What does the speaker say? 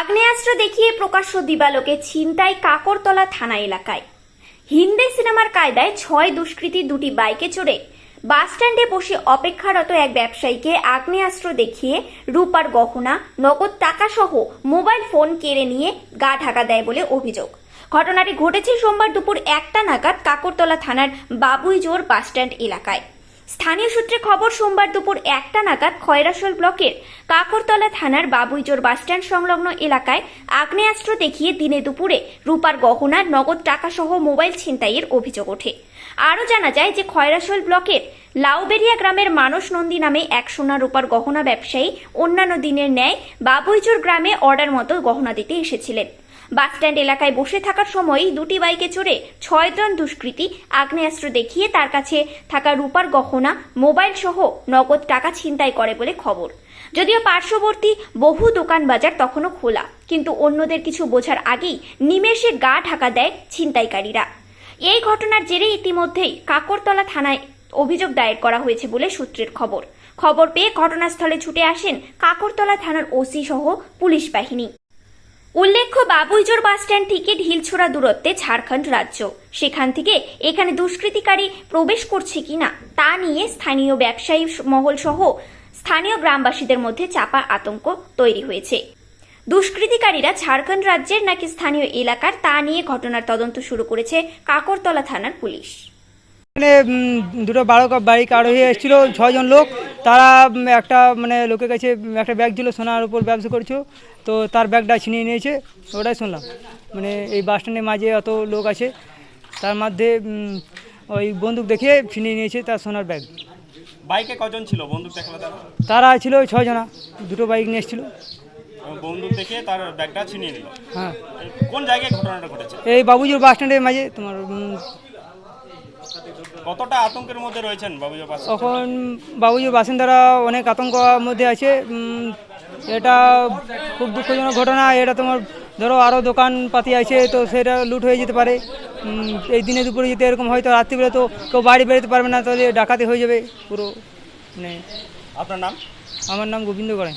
আগ্নেয়াস্ত্র দেখিয়ে প্রকাশ্য দিবালোকে ছিনতাই কাকরতলা থানা এলাকায়। হিন্দি সিনেমার কায়দায় ছয় দুষ্কৃতী দুটি বাইকে চড়ে বাসস্ট্যান্ডে বসে অপেক্ষারত এক ব্যবসায়ীকে আগ্নেয়াস্ত্র দেখিয়ে রূপার গহনা, নগদ টাকাসহ মোবাইল ফোন কেড়ে নিয়ে গা ঢাকা দেয় বলে অভিযোগ। ঘটনাটি ঘটেছে সোমবার দুপুর একটা নাগাদ কাকরতলা থানার বাবুইজোর বাসস্ট্যান্ড এলাকায়। স্থানীয় সূত্রে খবর, সোমবার দুপুর একটা নাগাদ খয়রাসোল ব্লকের কাকরতলা থানার বাবুইজোর বাসস্ট্যান্ড সংলগ্ন এলাকায় আগ্নেয়াস্ত্র দেখিয়ে দিনে দুপুরে রূপার গহনা, নগদ টাকাসহ মোবাইল ছিনতাইয়ের অভিযোগ ওঠে। আরও জানা যায় যে খয়রাসোল ব্লকের লাউবেরিয়া গ্রামের মানস নন্দী নামে এক সোনা রূপার গহনা ব্যবসায়ী অন্যান্য দিনের ন্যায় বাবুইজোর গ্রামে অর্ডার মতো গহনা দিতে এসেছিলেন। বাসস্ট্যান্ড এলাকায় বসে থাকার সময়ই দুটি বাইকে চড়ে ছয়জন দুষ্কৃতী আগ্নেয়াস্ত্র দেখিয়ে তার কাছে থাকা রূপার গহনা, মোবাইল সহ নগদ টাকা ছিনতাই করে বলে খবর। যদিও পার্শ্ববর্তী বহু দোকান বাজার তখনও খোলা, কিন্তু অন্যদের কিছু বোঝার আগেই নিমেষে গা ঢাকা দেয় ছিনতাইকারীরা। এই ঘটনার জেরে ইতিমধ্যেই কাকরতলা থানায় অভিযোগ দায়ের করা হয়েছে বলে সূত্রের খবর। খবর পেয়ে ঘটনাস্থলে ছুটে আসেন কাকরতলা থানার ওসি সহ পুলিশ বাহিনী। উল্লেখ্য বাবুইজোর বাসস্ট্যান্ড থেকে ঢিলছোড়া দূরত্বে ঝাড়খণ্ড রাজ্য। সেখান থেকে এখানে দুষ্কৃতিকারী প্রবেশ করছে কিনা তা নিয়ে স্থানীয় ব্যবসায়ী মহল সহ স্থানীয় গ্রামবাসীদের মধ্যে চাপা আতঙ্ক তৈরি হয়েছে। দুষ্কৃতিকারীরা ঝাড়খণ্ড রাজ্যের নাকি স্থানীয় এলাকার তা নিয়ে ঘটনার তদন্ত শুরু করেছে কাকরতলা থানার পুলিশ। এখানে দুটো বারো বাইক আরোহী এসেছিল ছজন লোক। তারা একটা মানে লোকের কাছে একটা ব্যাগ ছিল সোনার উপর ব্যবসা করছ তো তার ব্যাগটা ছিনিয়ে নিয়েছে ওটাই শুনলাম। মানে এই বাস স্ট্যান্ডের মাঝে অত লোক আছে। তার মধ্যে ওই বন্দুক দেখিয়ে ছিনিয়ে নিয়েছে তার সোনার ব্যাগ। বাইকে কজন ছিল? বন্দুক দেখাল তারা? তারা ছিল ওই ছজনা দুটো বাইক নিয়ে এসেছিল। বন্দুক দেখে তার ব্যাগটা ছিনিয়ে নিল। হ্যাঁ। কোন জায়গায় ঘটনাটা ঘটেছে? এই বাবুজির বাস স্ট্যান্ডের মাঝে তোমার কতটা আতঙ্কের মধ্যে রয়েছেন বাবুজা তখন বাবুজির বাসিন্দারা অনেক আতঙ্ক মধ্যে আছে। এটা খুব দুঃখজনক ঘটনা। এটা তোমার ধরো আরও দোকানপাতি আছে তো সেটা লুট হয়ে যেতে পারে। এই দিনে দুপুরে যদি এরকম হয় তো রাত্রিবেলা তো কেউ বাড়ি বেরোতে পারবে না তাহলে ডাকাতি হয়ে যাবে পুরো। মানে আপনার নাম? আমার নাম গোবিন্দ গড়াই